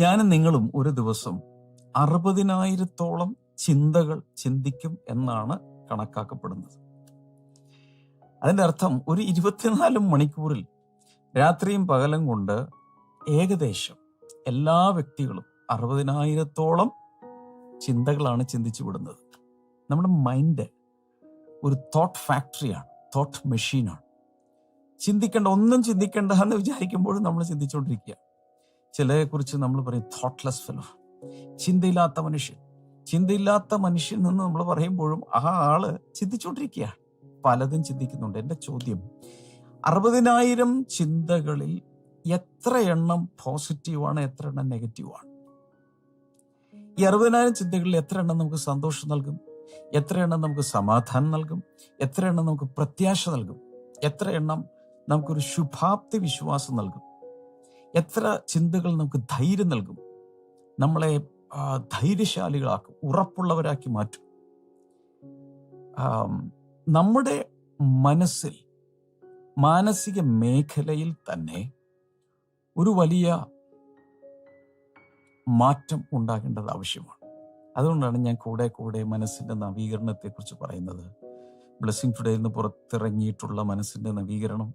ഞാനും നിങ്ങളും ഒരു ദിവസം അറുപതിനായിരത്തോളം ചിന്തകൾ ചിന്തിക്കും എന്നാണ് കണക്കാക്കപ്പെടുന്നത്. അതിന്റെ അർത്ഥം ഒരു ഇരുപത്തിനാല് മണിക്കൂറിൽ രാത്രിയും പകലും കൊണ്ട് ഏകദേശം എല്ലാ വ്യക്തികളും അറുപതിനായിരത്തോളം ചിന്തകളാണ് ചിന്തിച്ചു വിടുന്നത്. നമ്മുടെ മൈൻഡ് ഒരു തോട്ട് ഫാക്ടറിയാണ് തോട്ട് മെഷീനാണ് ചിന്തിക്കേണ്ട ഒന്നും ചിന്തിക്കേണ്ട എന്ന് വിചാരിക്കുമ്പോഴും നമ്മൾ ചിന്തിച്ചുകൊണ്ടിരിക്കുക ചിലരെ കുറിച്ച് നമ്മൾ പറയും തോട്ട്ലെസ് ഫെലോ ചിന്തയില്ലാത്ത മനുഷ്യൻ. ചിന്തയില്ലാത്ത മനുഷ്യൻ എന്ന് നമ്മൾ പറയുമ്പോഴും ആ ആൾ ചിന്തിച്ചുകൊണ്ടിരിക്കുകയാണ് പലതും ചിന്തിക്കുന്നുണ്ട്. എന്റെ ചോദ്യം അറുപതിനായിരം ചിന്തകളിൽ എത്ര എണ്ണം പോസിറ്റീവാണ് എത്ര എണ്ണം നെഗറ്റീവാണ് ഈ അറുപതിനായിരം ചിന്തകളിൽ എത്ര എണ്ണം നമുക്ക് സന്തോഷം നൽകും? എത്ര എണ്ണം നമുക്ക് സമാധാനം നൽകും? എത്ര എണ്ണം നമുക്ക് പ്രത്യാശ നൽകും? എത്ര എണ്ണം നമുക്കൊരു ശുഭാപ്തി വിശ്വാസം നൽകും? എത്ര ചിന്തകൾ നമുക്ക് ധൈര്യം നൽകും? നമ്മളെ ധൈര്യശാലികളാക്കും ഉറപ്പുള്ളവരാക്കി മാറ്റും. നമ്മുടെ മനസ്സിൽ മാനസിക മേഖലയിൽ തന്നെ ഒരു വലിയ മാറ്റം ഉണ്ടാകേണ്ടത് ആവശ്യമാണ്. അതുകൊണ്ടാണ് ഞാൻ കൂടെ കൂടെ മനസ്സിന്റെ നവീകരണത്തെക്കുറിച്ച് പറയുന്നത്. ബ്ലെസ്സിങ് ടുഡേയിൽ നിന്ന് പുറത്തിറങ്ങിയിട്ടുള്ള മനസ്സിന്റെ നവീകരണം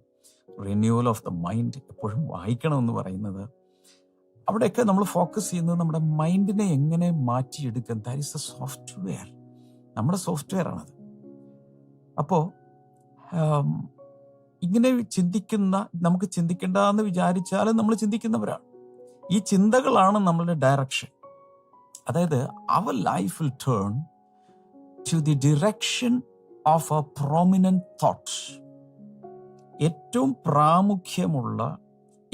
റിന്യൂവൽ ഓഫ് ദ മൈൻഡ് എപ്പോഴും വായിക്കണമെന്ന് പറയുന്നത്. അവിടെയൊക്കെ നമ്മൾ ഫോക്കസ് ചെയ്യുന്നത് നമ്മുടെ മൈൻഡിനെ എങ്ങനെ മാറ്റിയെടുക്കാൻ? ദാറ്റ് ഇസ് എ സോഫ്റ്റ്വെയർ നമ്മുടെ സോഫ്റ്റ്വെയർ ആണത്. അപ്പോൾ ഇങ്ങനെ ചിന്തിക്കുന്ന നമുക്ക് ചിന്തിക്കേണ്ടതെന്ന് വിചാരിച്ചാലും നമ്മൾ ചിന്തിക്കുന്നവരാണ്. ഈ ചിന്തകളാണ് നമ്മളുടെ ഡയറക്ഷൻ അതായത് our life will turn to the direction of a prominent thoughts ഏറ്റവും പ്രാമുഖ്യമുള്ള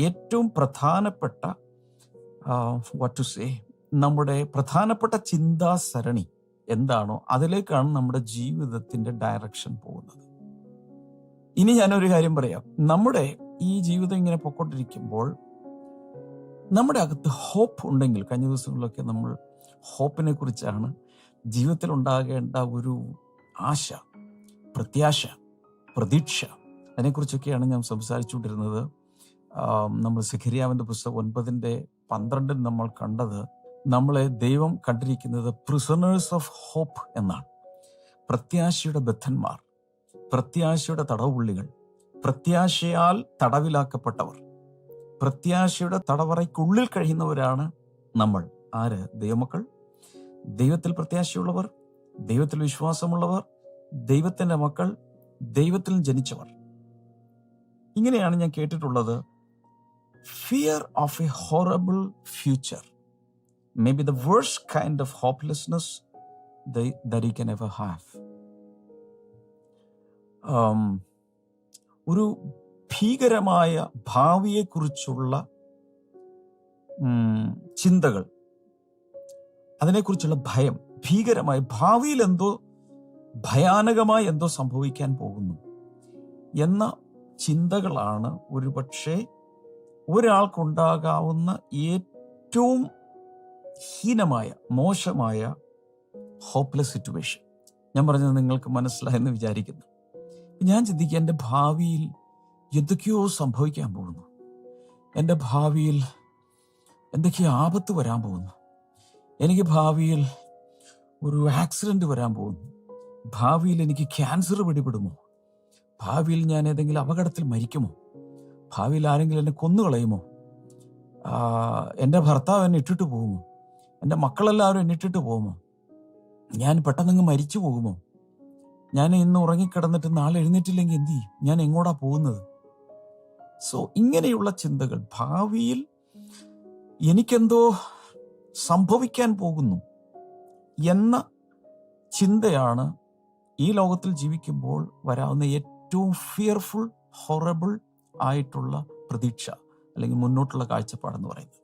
ഏറ്റവും പ്രധാനപ്പെട്ട വാട്ട് ടു സേ നമ്മുടെ പ്രധാനപ്പെട്ട ചിന്താസരണി എന്താണോ അതിലേക്കാണ് നമ്മുടെ ജീവിതത്തിന്റെ ഡയറക്ഷൻ പോകുന്നത്. ഇനി ഞാനൊരു കാര്യം പറയാം. നമ്മുടെ ഈ ജീവിതം ഇങ്ങനെ പൊക്കോണ്ടിരിക്കുമ്പോൾ നമ്മുടെ അകത്ത് ഹോപ്പ് ഉണ്ടെങ്കിൽ കഴിഞ്ഞ ദിവസങ്ങളിലൊക്കെ നമ്മൾ ഹോപ്പിനെ കുറിച്ചാണ് ജീവിതത്തിൽ ഉണ്ടാകേണ്ട ഒരു ആശ പ്രത്യാശ പ്രതീക്ഷ അതിനെക്കുറിച്ചൊക്കെയാണ് ഞാൻ സംസാരിച്ചുകൊണ്ടിരുന്നത്. നമ്മൾ സെഖരിയാവിന്റെ പുസ്തകം ഒൻപതിന്റെ പന്ത്രണ്ടിൽ നമ്മൾ കണ്ടത് നമ്മളെ ദൈവം കണ്ടിരിക്കുന്നത് പ്രിസണേഴ്സ് ഓഫ് ഹോപ്പ് എന്നാണ്. പ്രത്യാശയുടെ ബദ്ധന്മാർ പ്രത്യാശയുടെ തടവുള്ളികൾ പ്രത്യാശയാൽ തടവിലാക്കപ്പെട്ടവർ പ്രത്യാശയുടെ തടവറയ്ക്കുള്ളിൽ കഴിയുന്നവരാണ് നമ്മൾ. ആര്? ദൈവമക്കൾ? ദൈവത്തിൽ പ്രത്യാശയുള്ളവർ ദൈവത്തിൽ വിശ്വാസമുള്ളവർ ദൈവത്തിന്റെ മക്കൾ ദൈവത്തിൽ ജനിച്ചവർ. ഇങ്ങനെയാണ് ഞാൻ കേട്ടിട്ടുള്ളത്. Fear of a horrible future may be the worse kind of hopelessness that you ever have ഒരു ഭീകരമായ ഭാവിയെക്കുറിച്ചുള്ള ചിന്തകൾ. അതിനെക്കുറിച്ചുള്ള ഭയം. ഭീകരമായ ഭാവിയിൽ എന്തോ ഭയാനകമായി എന്തോ സംഭവിക്കാൻ പോകുന്നു. എന്ന ചിന്തകളാണ് ഒരുപക്ഷെ ഒരാൾക്കുണ്ടാകാവുന്ന ഏറ്റവും ഹീനമായ മോശമായ ഹോപ്പ്ലെസ് സിറ്റുവേഷൻ ഞാൻ പറഞ്ഞത് നിങ്ങൾക്ക് മനസ്സിലായെന്ന് വിചാരിക്കുന്നു. ഞാൻ ചിന്തിക്കുക എന്റെ ഭാവിയിൽ എന്തൊക്കെയോ സംഭവിക്കാൻ പോകുന്നു. എന്റെ ഭാവിയിൽ എന്തൊക്കെയോ ആപത്ത് വരാൻ പോകുന്നു. എനിക്ക് ഭാവിയിൽ ഒരു ആക്സിഡന്റ് വരാൻ പോകുന്നു. ഭാവിയിൽ എനിക്ക് ക്യാൻസർ പിടിപെടുമോ? ഭാവിയിൽ ഞാൻ ഏതെങ്കിലും അപകടത്തിൽ മരിക്കുമോ? ഭാവിയിൽ ആരെങ്കിലും എന്നെ കൊന്നുകളയുമോ എന്റെ ഭർത്താവ് എന്നെ ഇട്ടിട്ട് പോകുമോ? എന്റെ മക്കളെല്ലാവരും എന്നെ ഇട്ടിട്ട് പോകുമോ? ഞാൻ പെട്ടെന്നങ്ങ് മരിച്ചു പോകുമോ? ഞാൻ ഇന്ന് ഉറങ്ങിക്കിടന്നിട്ട് നാളെ എഴുന്നേറ്റില്ലെങ്കിൽ എന്ത് ചെയ്യും? ഞാൻ എങ്ങോട്ടാ പോകുന്നത്? സോ ഇങ്ങനെയുള്ള ചിന്തകൾ ഭാവിയിൽ എനിക്കെന്തോ സംഭവിക്കാൻ പോകുന്നു എന്ന ചിന്തയാണ് ഈ ലോകത്തിൽ ജീവിക്കുമ്പോൾ വരാവുന്ന ഏറ്റവും ഫിയർഫുൾ ഹൊറബിൾ ആയിട്ടുള്ള പ്രതീക്ഷ അല്ലെങ്കിൽ മുന്നോട്ടുള്ള കാഴ്ചപ്പാടെന്ന് പറയുന്നത്.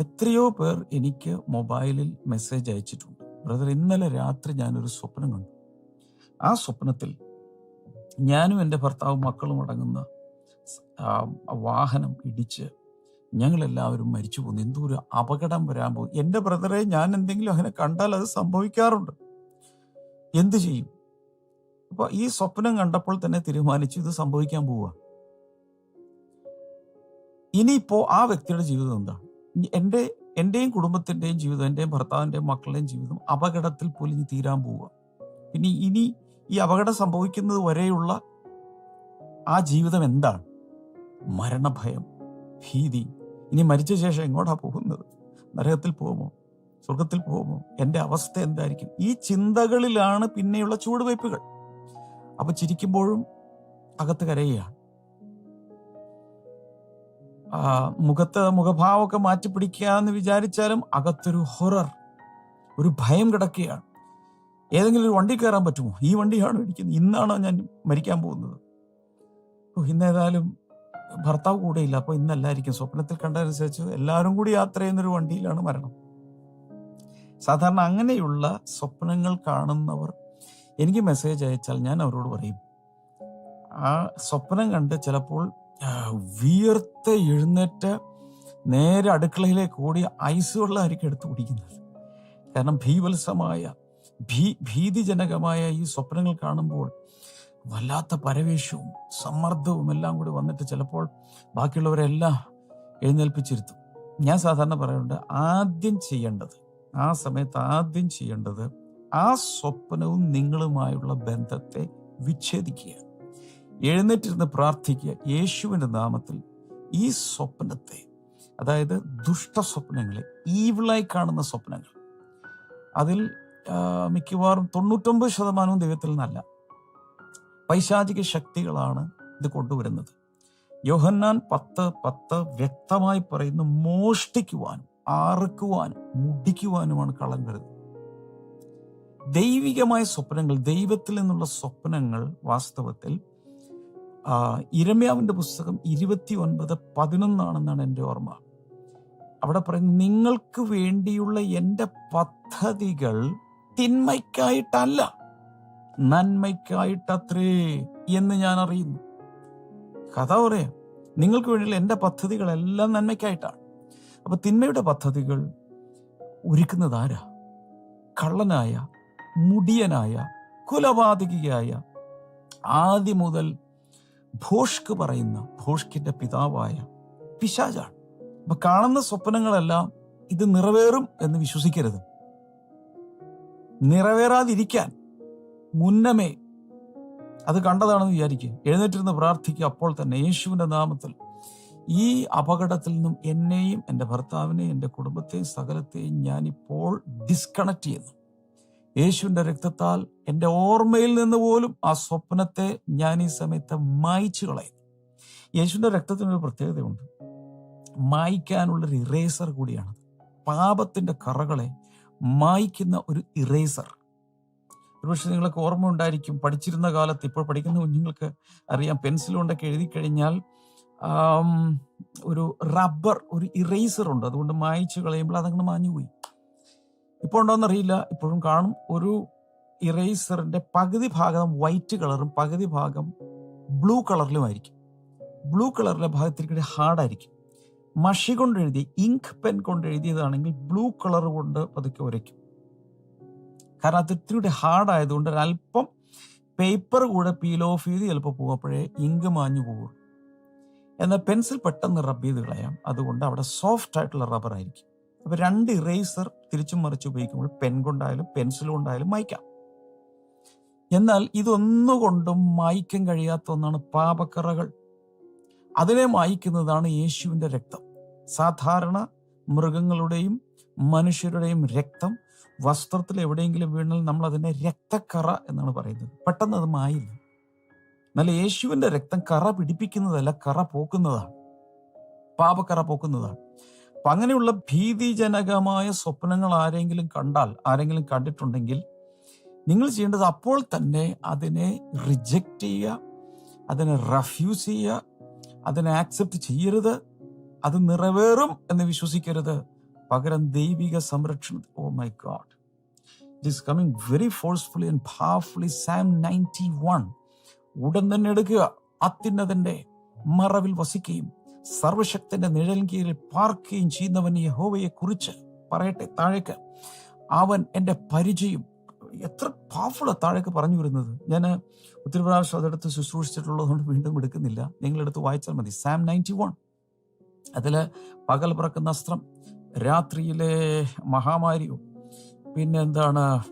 എത്രയോ പേർ എനിക്ക് മൊബൈലിൽ മെസ്സേജ് അയച്ചിട്ടുണ്ട്. ബ്രദർ ഇന്നലെ രാത്രി ഞാനൊരു സ്വപ്നം കണ്ടു. ആ സ്വപ്നത്തിൽ ഞാനും എന്റെ ഭർത്താവും മക്കളും അടങ്ങുന്ന വാഹനം ഇടിച്ച് ഞങ്ങളെല്ലാവരും മരിച്ചു പോകുന്നു എന്തോ ഒരു അപകടം വരാൻ പോകും എന്റെ ബ്രദറെ ഞാൻ എന്തെങ്കിലും അങ്ങനെ കണ്ടാൽ അത് സംഭവിക്കാറുണ്ട്. എന്ത് ചെയ്യും? അപ്പൊ ഈ സ്വപ്നം കണ്ടപ്പോൾ തന്നെ തീരുമാനിച്ചു ഇത് സംഭവിക്കാൻ പോവുക ഇനിയിപ്പോ ആ വ്യക്തിയുടെ ജീവിതം എന്താണ് എന്റെ എന്റെയും കുടുംബത്തിന്റെയും ജീവിതം എന്റെയും ഭർത്താവിന്റെയും മക്കളുടെയും ജീവിതം അപകടത്തിൽ പൊലിഞ്ഞ് തീരാൻ പോവുക പിന്നെ ഇനി ഈ അപകടം സംഭവിക്കുന്നത് വരെയുള്ള ആ ജീവിതം എന്താണ്? മരണഭയം ഭീതി. ഇനി മരിച്ച ശേഷം എങ്ങോട്ടാ പോകുന്നത്? നരകത്തിൽ പോകുമോ? സ്വർഗത്തിൽ പോകുമോ? എന്റെ അവസ്ഥ എന്തായിരിക്കും? ഈ ചിന്തകളിലാണ് പിന്നെയുള്ള ചൂടുവയ്പ്പുകൾ അപ്പൊ ചിരിക്കുമ്പോഴും അകത്ത് കരയുകയാണ്. മുഖത്ത് മുഖഭാവമൊക്കെ മാറ്റി പിടിക്കുക പിടിക്കാന്ന് വിചാരിച്ചാലും അകത്തൊരു ഹൊറർ ഒരു ഭയം കിടക്കുകയാണ്. ഏതെങ്കിലും ഒരു വണ്ടി കയറാൻ പറ്റുമോ? ഈ വണ്ടിയാണോ ഇടിക്കുന്നത് ഇന്നാണോ ഞാൻ മരിക്കാൻ പോകുന്നത്? ഇന്നേതായാലും ഭർത്താവ് ഇല്ല അപ്പോൾ ഇന്നല്ലായിരിക്കും. സ്വപ്നത്തിൽ കണ്ടതനുസരിച്ച് എല്ലാവരും കൂടി യാത്ര ചെയ്യുന്നൊരു വണ്ടിയിലാണ് മരണം. സാധാരണ അങ്ങനെയുള്ള സ്വപ്നങ്ങൾ കാണുന്നവർ എനിക്ക് മെസ്സേജ് അയച്ചാൽ ഞാൻ അവരോട് പറയും. ആ സ്വപ്നം കണ്ട് ചിലപ്പോൾ വിയർത്ത് എഴുന്നേറ്റ് നേരെ അടുക്കളയിലേക്ക് ഓടി ഐസ് വെള്ളമായിരിക്കും എടുത്ത് കുടിക്കുന്നത്. കാരണം ഭീവത്സമായ ഭീ ഭീതിജനകമായ ഈ സ്വപ്നങ്ങൾ കാണുമ്പോൾ വല്ലാത്ത പരവേശവും സമ്മർദ്ദവും എല്ലാം കൂടി വന്നിട്ട് ചിലപ്പോൾ ബാക്കിയുള്ളവരെല്ലാം എഴുന്നേൽപ്പിച്ചിരുത്തും. ഞാൻ സാധാരണ പറയാറുണ്ട് ആദ്യം ചെയ്യേണ്ടത് ആ സമയത്ത് ആദ്യം ചെയ്യേണ്ടത് ആ സ്വപ്നവും നിങ്ങളുമായുള്ള ബന്ധത്തെ വിച്ഛേദിക്കുക എഴുന്നേറ്റിരുന്ന് പ്രാർത്ഥിക്കുക യേശുവിന്റെ നാമത്തിൽ ഈ സ്വപ്നത്തെ അതായത് ദുഷ്ട സ്വപ്നങ്ങളെ ഈവിളായി കാണുന്ന സ്വപ്നങ്ങൾ. അതിൽ മിക്കവാറും തൊണ്ണൂറ്റൊമ്പത് ശതമാനവും ദൈവത്തിൽ നിന്നല്ല. പൈശാചിക ശക്തികളാണ് ഇത് കൊണ്ടുവരുന്നത്. യോഹന്നാൻ പത്ത് പത്ത് വ്യക്തമായി പറയുന്നു മോഷ്ടിക്കുവാനും ആർക്കുവാനും മുടിക്കുവാനുമാണ് കള്ളൻ വരുന്നത്. ദൈവികമായ സ്വപ്നങ്ങൾ ദൈവത്തിൽ നിന്നുള്ള സ്വപ്നങ്ങൾ വാസ്തവത്തിൽ ഇരമ്യാവിന്റെ പുസ്തകം ഇരുപത്തി ഒൻപത് പതിനൊന്നാണെന്നാണ് എന്റെ ഓർമ്മ. അവിടെ പറയുന്നത് നിങ്ങൾക്ക് വേണ്ടിയുള്ള എന്റെ പദ്ധതികൾ തിന്മയ്ക്കായിട്ടല്ല നന്മയ്ക്കായിട്ടത്രേ എന്ന് ഞാൻ അറിയുന്നു. കഥ പറയാം. നിങ്ങൾക്ക് വേണ്ടിയുള്ള എന്റെ പദ്ധതികളെല്ലാം നന്മയ്ക്കായിട്ടാണ്. അപ്പൊ തിന്മയുടെ പദ്ധതികൾ ഒരുക്കുന്നത് ആരാ? കള്ളനായ മുടിയനായ കുലപാതകിയായ ആദ്യം മുതൽ ഭോഷ്ക്ക് പറയുന്ന ഭോഷ്കിന്റെ പിതാവായ പിശാചാണ്. അപ്പൊ കാണുന്ന സ്വപ്നങ്ങളെല്ലാം ഇത് നിറവേറും എന്ന് വിശ്വസിക്കരുത്. നിറവേറാതിരിക്കാൻ മുന്നമേ അത് കണ്ടതാണെന്ന് വിചാരിക്കുക. എഴുന്നേറ്റിരുന്ന് പ്രാർത്ഥിക്കുക. അപ്പോൾ തന്നെ യേശുവിന്റെ നാമത്തിൽ ഈ അപകടത്തിൽ നിന്നും എന്നെയും എന്റെ ഭർത്താവിനെയും എന്റെ കുടുംബത്തെയും സകലത്തെയും ഞാനിപ്പോൾ ഡിസ്കണക്ട് ചെയ്യുന്നു. യേശുവിന്റെ രക്തത്താൽ എന്റെ ഓർമ്മയിൽ നിന്ന് പോലും ആ സ്വപ്നത്തെ ഞാൻ ഈ സമയത്ത് മായ്ച്ചു കളയുന്നു യേശുവിന്റെ രക്തത്തിനൊരു പ്രത്യേകതയുണ്ട്. മായ്ക്കാനുള്ളൊരു ഇറേസർ കൂടിയാണ് പാപത്തിന്റെ കറകളെ മായ്ക്കുന്ന ഒരു ഇറേസർ ഒരുപക്ഷെ നിങ്ങൾക്ക് ഓർമ്മ ഉണ്ടായിരിക്കും പഠിച്ചിരുന്ന കാലത്ത് ഇപ്പോൾ പഠിക്കുന്ന കുഞ്ഞുങ്ങൾക്ക് അറിയാം പെൻസിൽ കൊണ്ടൊക്കെ എഴുതി കഴിഞ്ഞാൽ ഒരു റബ്ബർ ഒരു ഇറേസർ ഉണ്ട്. അതുകൊണ്ട് മായ്ച്ചു കളയുമ്പോൾ അതങ്ങനെ മാഞ്ഞുപോയി. ഇപ്പോൾ ഉണ്ടോയെന്നറിയില്ല ഇപ്പോഴും കാണും. ഒരു ഇറേസറിന്റെ പകുതി ഭാഗം വൈറ്റ് കളറും പകുതി ഭാഗം ബ്ലൂ കളറിലുമായിരിക്കും ബ്ലൂ കളറിലെ ഭാഗത്തിരിക്കുന്ന ഹാർഡായിരിക്കും മഷി കൊണ്ട് എഴുതി ഇങ്ക് പെൻ കൊണ്ട് എഴുതിയതാണെങ്കിൽ ബ്ലൂ കളർ കൊണ്ട് പതുക്കെ ഉരയ്ക്കും. കാരണം അത് ഇത്തിരി ഹാർഡ് ആയതുകൊണ്ട് ഒരല്പം പേപ്പർ കൂടെ പീൽ ഓഫ് ചെയ്ത് ചിലപ്പോൾ പോകുമ്പോഴേ ഇങ്ക് മാഞ്ഞു പോകുള്ളൂ എന്നാൽ പെൻസിൽ പെട്ടെന്ന് റബ്ബ് ചെയ്ത് കളയാം. അതുകൊണ്ട് അവിടെ സോഫ്റ്റ് ആയിട്ടുള്ള റബ്ബർ ആയിരിക്കും. അപ്പൊ രണ്ട് ഇറേസർ തിരിച്ചും മറിച്ച് ഉപയോഗിക്കുമ്പോൾ പെൻ കൊണ്ടായാലും പെൻസിൽ കൊണ്ടായാലും മായ്ക്കാം. എന്നാൽ ഇതൊന്നുകൊണ്ടും മായ്ക്കാൻ കഴിയാത്ത ഒന്നാണ് പാപക്കറകൾ. അതിനെ മായ്ക്കുന്നതാണ് യേശുവിന്റെ രക്തം. സാധാരണ മൃഗങ്ങളുടെയും മനുഷ്യരുടെയും രക്തം വസ്ത്രത്തിൽ എവിടെയെങ്കിലും വീണാൽ നമ്മൾ അതിനെ രക്തക്കറ എന്നാണ് പറയുന്നത്. പെട്ടെന്ന് അത് മായില്ല. എന്നാൽ യേശുവിന്റെ രക്തം കറ പിടിപ്പിക്കുന്നതല്ല കറ പോക്കുന്നതാണ്. പാപക്കറ പോക്കുന്നതാണ്. അപ്പൊ അങ്ങനെയുള്ള ഭീതിജനകമായ സ്വപ്നങ്ങൾ ആരെങ്കിലും കണ്ടാൽ ആരെങ്കിലും കണ്ടിട്ടുണ്ടെങ്കിൽ നിങ്ങൾ ചെയ്യേണ്ടത് അപ്പോൾ തന്നെ അതിനെ റിജക്റ്റ് ചെയ്യുക അതിനെ റഫ്യൂസ് ചെയ്യുക അതിനെ ആക്സെപ്റ്റ് ചെയ്യരുത് അത് നിറവേറും എന്ന് വിശ്വസിക്കരുത്. പകരം ദൈവിക സംരക്ഷണം. ഓ my God it coming very forcefully and powerfully Psalm ninety one ഉടൻ തന്നെ എടുക്കുക. അത്യുന്നതന്റെ മറവിൽ വസിക്കുകയും. സർവശക്തന്റെ നിഴൽ കീഴിൽ പാർക്കുകയും ചെയ്യുന്നവൻ യഹോവയെ കുറിച്ച് പറയട്ടെ താഴേക്ക്. അവൻ എന്റെ പരിചയം. എത്ര പവർഫുൾ താഴേക്ക് പറഞ്ഞു വരുന്നത്. ഞാൻ ഒത്തിരി പ്രാവശ്യം അതെടുത്ത് ശുശ്രൂഷിച്ചിട്ടുള്ളത് കൊണ്ട് വീണ്ടും എടുക്കുന്നില്ല. നിങ്ങളെടുത്ത് വായിച്ചാൽ മതി. സാം നയന്റി വൺ അതിൽ പകൽ പിറക്കുന്ന അസ്ത്രം രാത്രിയിലെ മഹാമാരിയും പിന്നെ എന്താണ്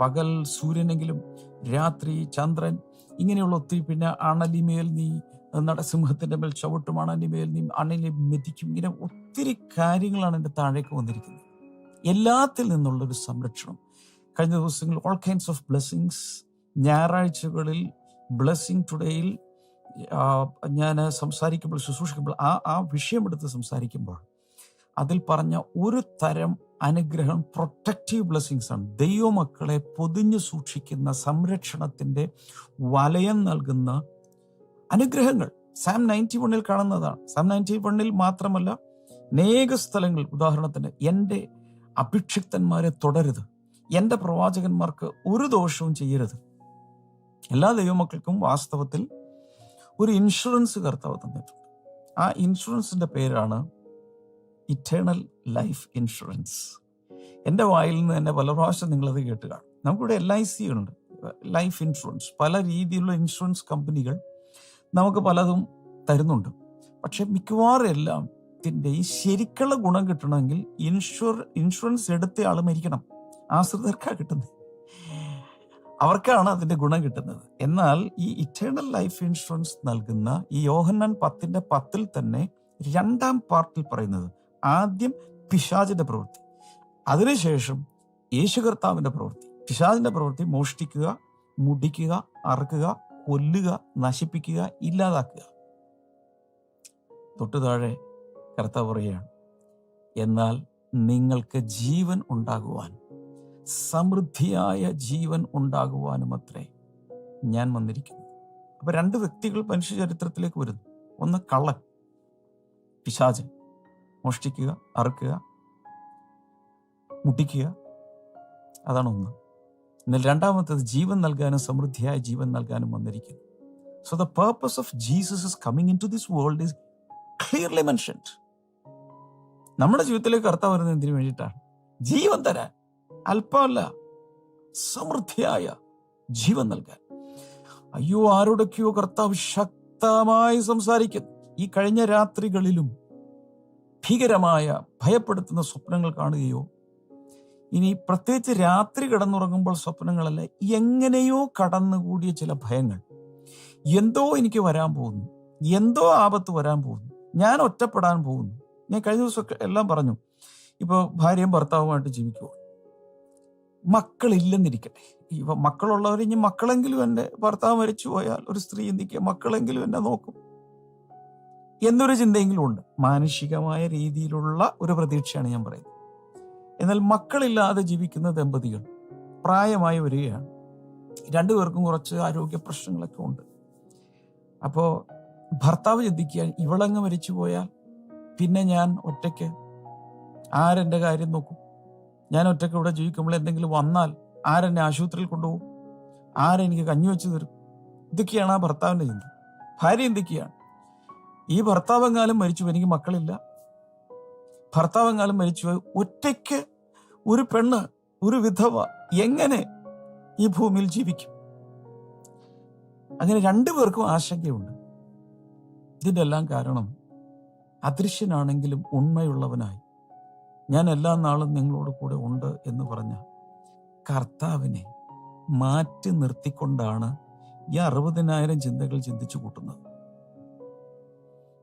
പകൽ സൂര്യനെങ്കിലും രാത്രി ചന്ദ്രൻ ഇങ്ങനെയുള്ള ഒത്തിരി പിന്നെ അണലിമേൽ നീ നടസിംഹത്തിന്റെ മേൽ ചവിട്ടുമാണ് അതിന്റെ മേൽ നീ അണിനെ മെതിക്കും. ഇങ്ങനെ ഒത്തിരി കാര്യങ്ങളാണ് എന്റെ താഴേക്ക് വന്നിരിക്കുന്നത്. എല്ലാത്തിൽ നിന്നുള്ളൊരു സംരക്ഷണം. കഴിഞ്ഞ ദിവസങ്ങളിൽ ഓൾ കൈൻഡ്സ് ഓഫ് ബ്ലെസ്സിങ്സ് ഞായറാഴ്ചകളിൽ ബ്ലെസ്സിങ് ടുഡേയിൽ ഞാൻ സംസാരിക്കുമ്പോൾ ശുശ്രൂഷിക്കുമ്പോൾ ആ ആ വിഷയമെടുത്ത് സംസാരിക്കുമ്പോൾ അതിൽ പറഞ്ഞ ഒരു തരം അനുഗ്രഹം പ്രൊട്ടക്റ്റീവ് ബ്ലെസ്സിങ്സ് ആണ്. ദൈവമക്കളെ പൊതിഞ്ഞു സൂക്ഷിക്കുന്ന സംരക്ഷണത്തിന്റെ വലയം നൽകുന്ന അനുഗ്രഹങ്ങൾ. സാം നയന്റി വണ്ണിൽ കാണുന്നതാണ്. സാം നയന്റി വണ്ണിൽ മാത്രമല്ല അനേക സ്ഥലങ്ങൾ ഉദാഹരണത്തിന് എന്റെ അഭിക്ഷിക്തന്മാരെ തുടരുത്. എന്റെ പ്രവാചകന്മാർക്ക് ഒരു ദോഷവും ചെയ്യരുത്. എല്ലാ ദൈവമക്കൾക്കും വാസ്തവത്തിൽ ഒരു ഇൻഷുറൻസ് കർത്താവ് തന്നിട്ടുണ്ട്. ആ ഇൻഷുറൻസിന്റെ പേരാണ് ഇറ്റേണൽ ലൈഫ് ഇൻഷുറൻസ് എന്റെ വായിൽ നിന്ന് തന്നെ പല പ്രാവശ്യം നിങ്ങളത് കേട്ട് കാണും. നമുക്കിവിടെ എൽ ഐ സി ഉണ്ട് ലൈഫ് ഇൻഷുറൻസ് പല രീതിയിലുള്ള ഇൻഷുറൻസ് കമ്പനികൾ നമുക്ക് പലതും തരുന്നുണ്ട്. പക്ഷെ മിക്കവാറും എല്ലാം ഇതിന്റെ ഈ ശരിക്കുള്ള ഗുണം കിട്ടണമെങ്കിൽ ഇൻഷുർ ഇൻഷുറൻസ് എടുത്ത ആൾ മരിക്കണം. ആശ്രിതർക്കാണ് കിട്ടുന്നത്. അവർക്കാണ് അതിന്റെ ഗുണം കിട്ടുന്നത്. എന്നാൽ ഈ ഇറ്റേണൽ ലൈഫ് ഇൻഷുറൻസ് നൽകുന്ന ഈ യോഹന്നാൻ പത്തിന്റെ പത്തിൽ തന്നെ രണ്ടാം പാർട്ടിൽ പറയുന്നത് ആദ്യം പിശാചിന്റെ പ്രവൃത്തി അതിനുശേഷം യേശു കർത്താവിന്റെ പ്രവൃത്തി. പിശാചിന്റെ പ്രവൃത്തി മോഷ്ടിക്കുക മുടിക്കുക അറക്കുക കൊല്ലുക നശിപ്പിക്കുക ഇല്ലാതാക്കുക. തൊട്ടു താഴെ കർത്താവ് പറയുകയാണ് എന്നാൽ നിങ്ങൾക്ക് ജീവൻ ഉണ്ടാകുവാൻ സമൃദ്ധിയായ ജീവൻ ഉണ്ടാകുവാനും അത്രേ ഞാൻ വന്നിരിക്കുന്നു. അപ്പൊ രണ്ട് വ്യക്തികൾ മനുഷ്യ ചരിത്രത്തിലേക്ക് വരുന്നു. ഒന്ന് കള്ളൻ പിശാചൻ മോഷ്ടിക്കുക അറുക്കുക മുട്ടിക്കുക. അതാണ് ഒന്ന്. എന്നാൽ രണ്ടാമത്തേത് ജീവൻ നൽകാനും സമൃദ്ധിയായ ജീവൻ നൽകാനും വന്നിരിക്കുന്നു. So the purpose of Jesus is coming into this world is clearly mentioned നമ്മുടെ ജീവിതത്തിലേക്ക് കർത്താവ് വരുന്നത് എന്തിനു വേണ്ടിയിട്ടാണ്? ജീവൻ തരാൻ അല്പമല്ല സമൃദ്ധിയായ ജീവൻ നൽകാൻ. അയ്യോ ആരോടൊക്കെയോ കർത്താവ് ശക്തമായി സംസാരിക്കുന്നു. ഈ കഴിഞ്ഞ രാത്രികളിലും ഭീകരമായ ഭയപ്പെടുത്തുന്ന സ്വപ്നങ്ങൾ കാണുകയോ ഇനി പ്രത്യേകിച്ച് രാത്രി കിടന്നുറങ്ങുമ്പോൾ സ്വപ്നങ്ങളല്ല എങ്ങനെയോ കടന്നുകൂടിയ ചില ഭയങ്ങൾ. എന്തോ എനിക്ക് വരാൻ പോകുന്നു. എന്തോ ആപത്ത് വരാൻ പോകുന്നു. ഞാൻ ഒറ്റപ്പെടാൻ പോകുന്നു. ഞാൻ കഴിഞ്ഞ ദിവസമൊക്കെ എല്ലാം പറഞ്ഞു. ഇപ്പോൾ ഭാര്യയും ഭർത്താവുമായിട്ട് ജീവിക്കുക മക്കളില്ലെന്നിരിക്കട്ടെ. ഇപ്പൊ മക്കളുള്ളവർ ഇനി മക്കളെങ്കിലും എന്റെ ഭർത്താവ് മരിച്ചു പോയാൽ ഒരു സ്ത്രീ എന്തിക്കുക മക്കളെങ്കിലും എന്നെ നോക്കും. എന്നൊരു ചിന്തയെങ്കിലും ഉണ്ട്. മാനുഷികമായ രീതിയിലുള്ള ഒരു പ്രതീക്ഷയാണ് ഞാൻ പറയുന്നത്. എന്നാൽ മക്കളില്ലാതെ ജീവിക്കുന്ന ദമ്പതികൾ പ്രായമായി വരികയാണ്. രണ്ടുപേർക്കും കുറച്ച് ആരോഗ്യ പ്രശ്നങ്ങളൊക്കെ ഉണ്ട്. അപ്പോൾ ഭർത്താവ് ചിന്തിക്കുക ഇവളങ്ങ് മരിച്ചു പോയാൽ പിന്നെ ഞാൻ ഒറ്റയ്ക്ക് ആരെന്റെ കാര്യം നോക്കും? ഞാൻ ഒറ്റയ്ക്ക് ഇവിടെ ജീവിക്കുമ്പോൾ എന്തെങ്കിലും വന്നാൽ ആരെന്നെ ആശുപത്രിയിൽ കൊണ്ടുപോകും? ആരെനിക്ക് കഞ്ഞി വെച്ച് തരും? ഇതൊക്കെയാണ് ആ ഭർത്താവിന്റെ ചിന്ത. ഭാര്യ എന്തൊക്കെയാണ്? ഈ ഭർത്താവെങ്ങാലും മരിച്ചു എനിക്ക് മക്കളില്ല. ഭർത്താവെങ്ങാലും മരിച്ചു ഒറ്റയ്ക്ക് ഒരു പെണ്ണ് ഒരു വിധവ എങ്ങനെ ഈ ഭൂമിയിൽ ജീവിക്കും? അങ്ങനെ രണ്ടുപേർക്കും ആശങ്കയുണ്ട്. ഇതിന്റെ എല്ലാം കാരണം അദൃശ്യനാണെങ്കിലും ഉണ്മയുള്ളവനായി. ഞാൻ എല്ലാ നാളും നിങ്ങളോട് കൂടെ ഉണ്ട് എന്ന് പറഞ്ഞ കർത്താവിനെ മാറ്റി നിർത്തിക്കൊണ്ടാണ് ഈ അറുപതിനായിരം ചിന്തകൾ ചിന്തിച്ചു കൂട്ടുന്നത്.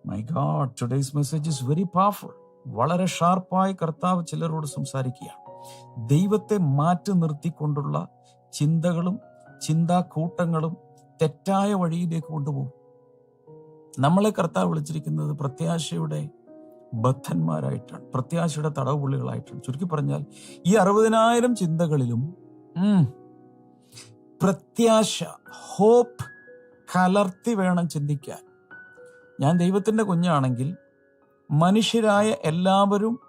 My God today's message is very powerful വളരെ ഷാർപ്പായി കർത്താവ് ചിലരോട് സംസാരിക്കുകയാണ്. ദൈവത്തെ മാറ്റി നിർത്തിക്കൊണ്ടുള്ള ചിന്തകളും ചിന്താ കൂട്ടങ്ങളും തെറ്റായ വഴിയിലേക്ക് കൊണ്ടുപോകും. നമ്മളെ കർത്താവ് വിളിച്ചിരിക്കുന്നത് പ്രത്യാശയുടെ ബദ്ധന്മാരായിട്ടാണ് പ്രത്യാശയുടെ തടവുപുള്ളികളായിട്ടാണ്. ചുരുക്കി പറഞ്ഞാൽ ഈ അറുപതിനായിരം ചിന്തകളിലും പ്രത്യാശ ഹോപ്പ് കലർത്തി വേണം ചിന്തിക്കാൻ. ഞാൻ ദൈവത്തിന്റെ കുഞ്ഞാണെങ്കിൽ മനുഷ്യരായ എല്ലാവരും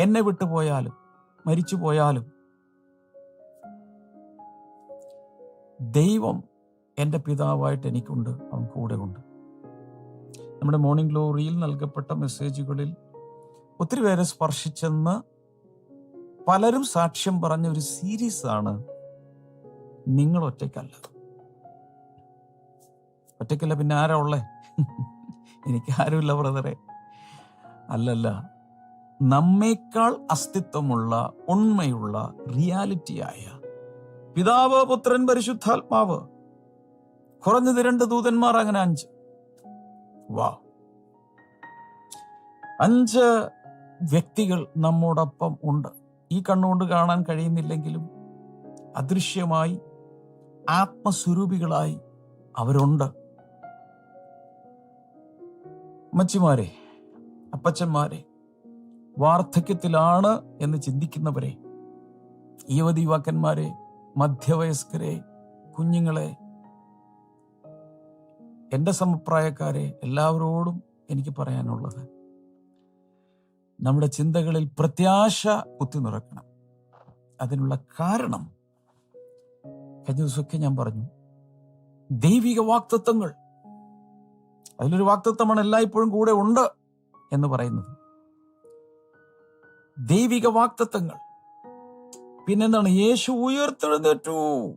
എന്നെ വിട്ടുപോയാലും മരിച്ചു പോയാലും ദൈവം എന്റെ പിതാവായിട്ട് എനിക്കുണ്ട് അവൻ കൂടെ ഉണ്ട് നമ്മുടെ മോർണിംഗ് ഗ്ലോറിയിൽ നൽകപ്പെട്ട മെസ്സേജുകളിൽ ഒത്തിരി പേരെ സ്പർശിച്ചെന്ന് പലരും സാക്ഷ്യം പറഞ്ഞ ഒരു സീരീസ് ആണ് നിങ്ങൾ ഒറ്റയ്ക്കല്ല. ഒറ്റയ്ക്കല്ല പിന്നെ ആരാ ഉള്ളേ? എനിക്ക് ആരുമില്ല ബ്രദറെ. അല്ലല്ല. നമ്മേക്കാൾ അസ്തിത്വമുള്ള ഉണ്മയുള്ള റിയാലിറ്റിയായ പിതാവ് പുത്രൻ പരിശുദ്ധാത്മാവ്. കുറഞ്ഞത് രണ്ട് ദൂതന്മാർ അങ്ങനെ അഞ്ച്. വാ. അഞ്ച് വ്യക്തികൾ നമ്മോടൊപ്പം ഉണ്ട്. ഈ കണ്ണുകൊണ്ട് കാണാൻ കഴിയുന്നില്ലെങ്കിലും അദൃശ്യമായി ആത്മസ്വരൂപികളായി അവരുണ്ട്. അമ്മച്ചിമാരെ അപ്പച്ചന്മാരെ വാർദ്ധക്യത്തിലാണ് എന്ന് ചിന്തിക്കുന്നവരെ യുവതി യുവാക്കന്മാരെ മധ്യവയസ്കരെ കുഞ്ഞുങ്ങളെ എന്റെ സമപ്രായക്കാരെ എല്ലാവരോടും എനിക്ക് പറയാനുള്ളത് നമ്മുടെ ചിന്തകളിൽ പ്രത്യാശ കുത്തി നിറക്കണം. അതിനുള്ള കാരണം കഴിഞ്ഞ ദിവസമൊക്കെ ഞാൻ പറഞ്ഞു. ദൈവിക വാക്തത്വങ്ങൾ. അതിലൊരു വാക്തത്വമാണ് എല്ലായ്പ്പോഴും കൂടെ ഉണ്ട്. എന്ന് പറയുന്നത്. ദൈവിക വാക്തത്വങ്ങൾ. പിന്നെന്താണ്? യേശു ഉയർത്തെഴുന്നേറ്റു.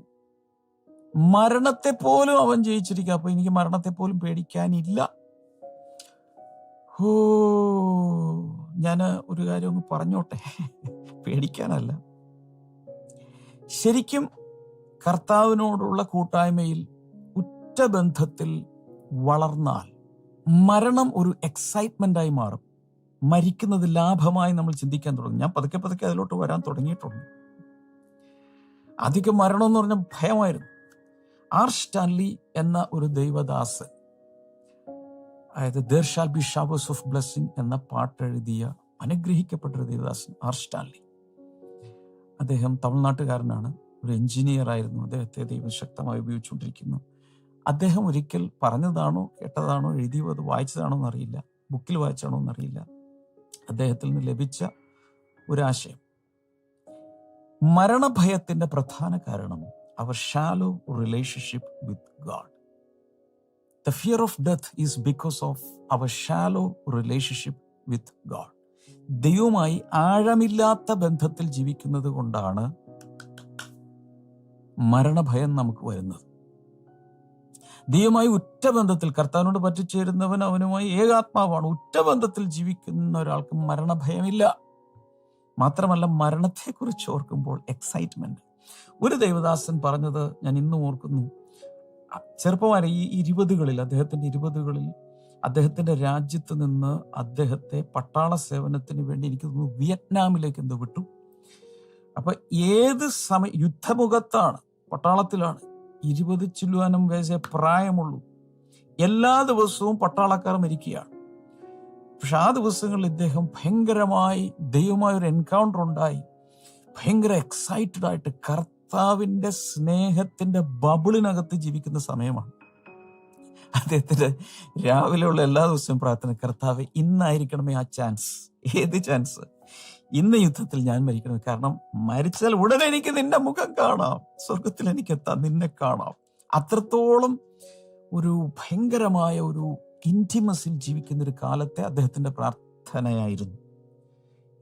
മരണത്തെ പോലും അവൻ ജയിച്ചിരിക്കുക അപ്പൊ എനിക്ക് മരണത്തെ പോലും പേടിക്കാനില്ല. ഹോ ഞാൻ ഒരു കാര്യം ഒന്ന് പറഞ്ഞോട്ടെ. പേടിക്കാനല്ല. ശരിക്കും കർത്താവിനോടുള്ള കൂട്ടായ്മയിൽ ഉറ്റ ബന്ധത്തിൽ വളർന്നാൽ മരണം ഒരു എക്സൈറ്റ്മെന്റ് ആയി മാറും. മരിക്കുന്നത് ലാഭമായി നമ്മൾ ചിന്തിക്കാൻ തുടങ്ങും. ഞാൻ പതുക്കെ പതുക്കെ അതിലോട്ട് വരാൻ തുടങ്ങിയിട്ടുണ്ട്. അധികം മരണം എന്ന് പറഞ്ഞാൽ ഭയമായിരുന്നു. ആർ സ്റ്റാൻലി എന്ന ഒരു ദൈവദാസൻ അതായത് there shall be showers of blessing എന്ന പാട്ടെഴുതിയ അനുഗ്രഹിക്കപ്പെട്ട ഒരു ദൈവദാസൻ ആർ സ്റ്റാൻലി. അദ്ദേഹം തമിഴ്നാട്ടുകാരനാണ്. ഒരു എഞ്ചിനീയർ ആയിരുന്നു. അദ്ദേഹത്തെ ദൈവം ശക്തമായി ഉപയോഗിച്ചുകൊണ്ടിരിക്കുന്നു. അദ്ദേഹം ഒരിക്കൽ പറഞ്ഞതാണോ കേട്ടതാണോ എഴുതിയോ അത് വായിച്ചതാണോ എന്നറിയില്ല. ബുക്കിൽ വായിച്ചാണോ എന്നറിയില്ല. അദ്ദേഹത്തിൽ നിന്ന് ലഭിച്ച ഒരാശയം. മരണഭയത്തിന്റെ പ്രധാന കാരണം our shallow relationship with God the fear of death is because of our shallow relationship with God ദൈവമായി ആഴമില്ലാത്ത ബന്ധത്തിൽ ജീവിക്കുന്നത് കൊണ്ടാണ് മരണഭയം നമുക്ക് വരുന്നത്. ദൈവമായി ഉറ്റ ബന്ധത്തിൽ കർത്താവിനോട് പറ്റിച്ചേരുന്നവൻ അവനുമായി ഏകാത്മാവാണ്. ഉറ്റ ബന്ധത്തിൽ ജീവിക്കുന്ന ഒരാൾക്ക് മരണഭയമില്ല. മാത്രമല്ല മരണത്തെക്കുറിച്ച് ഓർക്കുമ്പോൾ എക്സൈറ്റ്മെന്റ് ഒരു ദൈവദാസൻ പറഞ്ഞത് ഞാൻ ഇന്നും ഓർക്കുന്നു. ചെറുപ്പമാരെ ഈ ഇരുപതുകളിൽ അദ്ദേഹത്തിന്റെ ഇരുപതുകളിൽ അദ്ദേഹത്തിന്റെ രാജ്യത്ത് നിന്ന് അദ്ദേഹത്തെ പട്ടാള സേവനത്തിന് വേണ്ടി എനിക്ക് തോന്നുന്നു വിയറ്റ്നാമിലേക്ക് എന്തോ വിട്ടു. അപ്പൊ ഏത് സമയ യുദ്ധമുഖത്താണ് പട്ടാളത്തിലാണ് ഇരുപത് ചില്ലുവാനും വയസ്സേ പ്രായമുള്ളൂ. എല്ലാ ദിവസവും പട്ടാളക്കാർ മരിക്കുകയാണ്. പക്ഷെ ആ ദിവസങ്ങളിൽ ഇദ്ദേഹം ഭയങ്കരമായി ദൈവമായ ഒരു എൻകൗണ്ടർ ഉണ്ടായി. ഭയങ്കര എക്സൈറ്റഡ് ആയിട്ട് കർത്താവിന്റെ സ്നേഹത്തിന്റെ ബബിളിനകത്ത് ജീവിക്കുന്ന സമയമാണ്. അദ്ദേഹത്തിന്റെ രാവിലെയുള്ള എല്ലാ ദിവസവും പ്രാർത്ഥന കർത്താവ് ഇന്നായിരിക്കണമേ ആ ചാൻസ് ഏത് ചാൻസ് ഇന്ന് യുദ്ധത്തിൽ ഞാൻ മരിക്കണം കാരണം മരിച്ചാൽ ഉടനെ എനിക്ക് നിന്റെ മുഖം കാണാം. സ്വർഗത്തിൽ എനിക്ക് എത്താം നിന്നെ കാണാം. അത്രത്തോളം ഒരു ഭയങ്കരമായ ഒരു ഇന്റിമസിൽ ജീവിക്കുന്ന ഒരു കാലത്തെ അദ്ദേഹത്തിന്റെ പ്രാർത്ഥനയായിരുന്നു.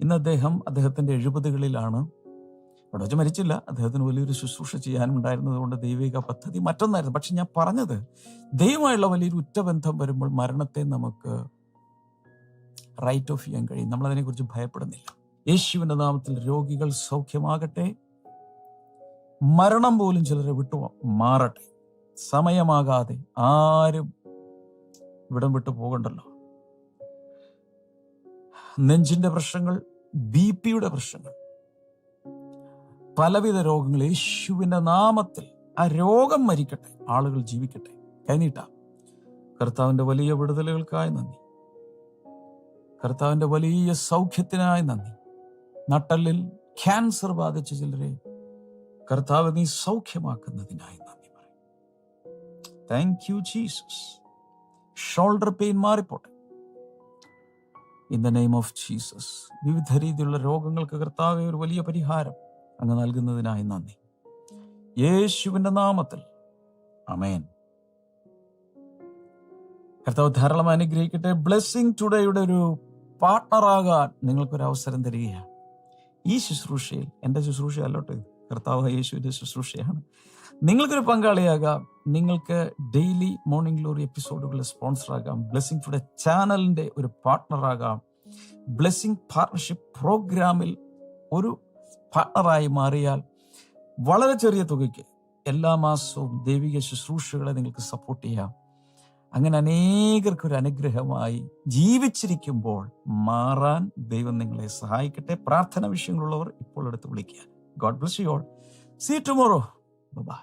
ഇന്ന് അദ്ദേഹം അദ്ദേഹത്തിന്റെ എഴുപതുകളിലാണ്. അവിടെ വെച്ച് മരിച്ചില്ല. അദ്ദേഹത്തിന് വലിയൊരു ശുശ്രൂഷ ചെയ്യാനുണ്ടായിരുന്നത് കൊണ്ട് ദൈവിക പദ്ധതി മറ്റൊന്നായിരുന്നു. പക്ഷെ ഞാൻ പറഞ്ഞത് ദൈവമായുള്ള വലിയൊരു ഉറ്റബന്ധം വരുമ്പോൾ മരണത്തെ നമുക്ക് റൈറ്റ് ഓഫ് ചെയ്യാൻ കഴിയും. നമ്മൾ അതിനെക്കുറിച്ച് ഭയപ്പെടുന്നില്ല. യേശുവിന്റെ നാമത്തിൽ രോഗികൾ സൗഖ്യമാകട്ടെ. മരണം പോലും ചിലരെ വിട്ടു മാറട്ടെ. സമയമാകാതെ ആരും ഇവിടം വിട്ടു പോകണ്ടല്ലോ. നെഞ്ചിന്റെ പ്രശ്നങ്ങൾ ബി പിയുടെ പ്രശ്നങ്ങൾ. പലവിധ രോഗങ്ങൾ യേശുവിന്റെ നാമത്തിൽ ആ രോഗം മരിക്കട്ടെ ആളുകൾ ജീവിക്കട്ടെ. കൈനീട്ട. കർത്താവിന്റെ വലിയ വിടുതലുകൾക്കായി നന്ദി. കർത്താവിന്റെ വലിയ സൗഖ്യത്തിനായി നന്ദി. നട്ടലിൽ ക്യാൻസർ ബാധിച്ച ചിലരെ കർത്താവ് നീ സൗഖ്യമാക്കുന്നതിനായി നന്ദി പറയും. Thank you Jesus shoulder pain മാറിപ്പോട്ടെ. In the name of Jesus വിവിധ രീതിയിലുള്ള രോഗങ്ങൾക്ക് കർത്താവ് ഒരു വലിയ പരിഹാരം അങ്ങ് നൽകുന്നതിനായി നന്ദി. യേശുവിന്റെ നാമത്തിൽ. അമേൻ കർത്താവ് ധാരാളം അനുഗ്രഹിക്കട്ടെ. ബ്ലെസ്സിങ് ടുഡേയുടെ ഒരു പാർട്ണറാകാൻ നിങ്ങൾക്കൊരു അവസരം തരികയാണ്. ഈ ശുശ്രൂഷയിൽ എന്റെ ശുശ്രൂഷ അല്ലോട്ടെ? ഇത് കർത്താവ് യേശുവിന്റെ ശുശ്രൂഷയാണ്. നിങ്ങൾക്കൊരു പങ്കാളിയാകാം. നിങ്ങൾക്ക് ഡെയിലി മോർണിംഗ് ഗ്ലോറി എപ്പിസോഡുകളുടെ സ്പോൺസർ ആകാം ബ്ലെസ്സിങ് ടുഡേ ചാനലിന്റെ ഒരു പാർട്ട്ണറാകാം. ബ്ലെസ്സിങ് പാർട്ണർഷിപ്പ് പ്രോഗ്രാമിൽ ഒരു പാർട്ണറായി മാറിയാൽ വളരെ ചെറിയ തുകയ്ക്ക് എല്ലാ മാസവും ദൈവിക ശുശ്രൂഷകളെ നിങ്ങൾക്ക് സപ്പോർട്ട് ചെയ്യാം. അങ്ങനെ അനേകർക്ക് ഒരു അനുഗ്രഹമായി ജീവിച്ചിരിക്കുമ്പോൾ മാറാൻ ദൈവം നിങ്ങളെ സഹായിക്കട്ടെ. പ്രാർത്ഥന വിഷയങ്ങളുള്ളവർ ഇപ്പോൾ എടുത്ത് വിളിക്കുക. God bless you all see tomorrow bye